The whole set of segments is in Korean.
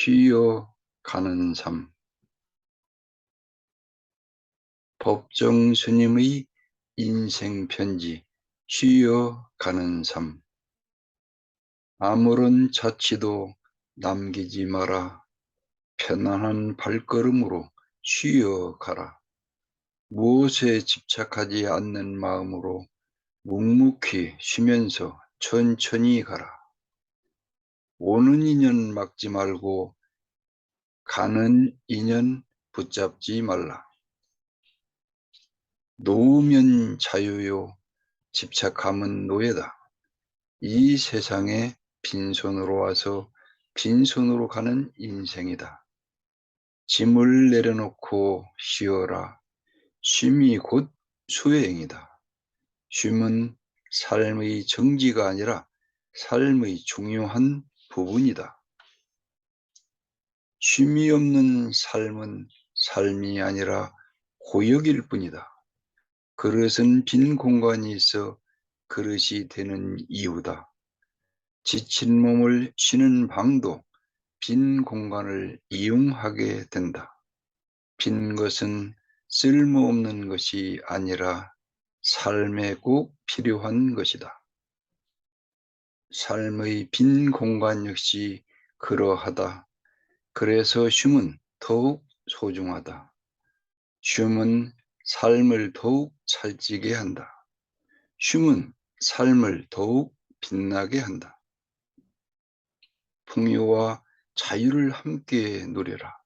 쉬어 가는 삶. 법정 스님의 인생 편지 쉬어 가는 삶. 아무런 자취도 남기지 마라. 편안한 발걸음으로 쉬어 가라. 무엇에 집착하지 않는 마음으로 묵묵히 쉬면서 천천히 가라 오는 인연 막지 말고 가는 인연 붙잡지 말라. 놓으면 자유요, 집착함은 노예다. 이 세상에 빈손으로 와서 빈손으로 가는 인생이다. 짐을 내려놓고 쉬어라. 쉼이 곧 수행이다. 쉼은 삶의 정지가 아니라 삶의 중요한 부분이다. 쉼이 없는 삶은 삶이 아니라 고역일 뿐이다. 그릇은 빈 공간이 있어 그릇이 되는 이유다. 지친 몸을 쉬는 방도 빈 공간을 이용하게 된다. 빈 것은 쓸모없는 것이 아니라 삶에 꼭 필요한 것이다. 삶의 빈 공간 역시 그러하다. 그래서 쉼은 더욱 소중하다. 쉼은 삶을 더욱 살찌게 한다. 쉼은 삶을 더욱 빛나게 한다. 풍요와 자유를 함께 누려라.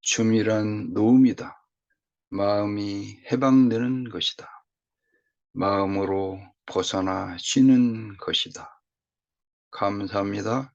춤이란 노음이다. 마음이 해방되는 것이다. 마음으로 벗어나 쉬는 것이다. 감사합니다.